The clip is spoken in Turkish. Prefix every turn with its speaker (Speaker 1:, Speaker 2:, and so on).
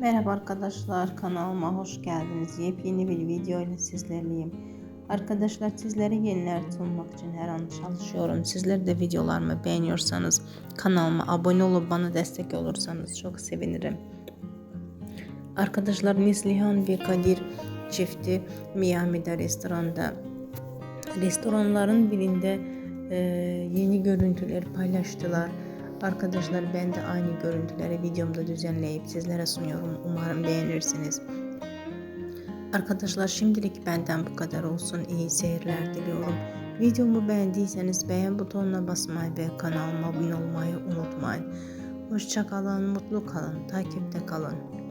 Speaker 1: Merhaba arkadaşlar kanalıma hoş geldiniz. Yepyeni bir video ile sizlerleyim. Arkadaşlar sizlere yeniler sunmak için her an çalışıyorum. Sizler de videolarımı beğeniyorsanız kanalıma abone olup bana destek olursanız çok sevinirim. Arkadaşlar Neslihan ve Kadir çifti Miami'de restoranda restoranların birinde e, yeni görüntüler paylaştılar. Arkadaşlar ben de aynı görüntüleri videomda düzenleyip sizlere sunuyorum. Umarım beğenirsiniz. Arkadaşlar şimdilik benden bu kadar olsun. İyi seyirler diliyorum. Videomu beğendiyseniz beğen butonuna basmayı ve kanalıma abone olmayı unutmayın. Hoşçakalın, mutlu kalın, takipte kalın.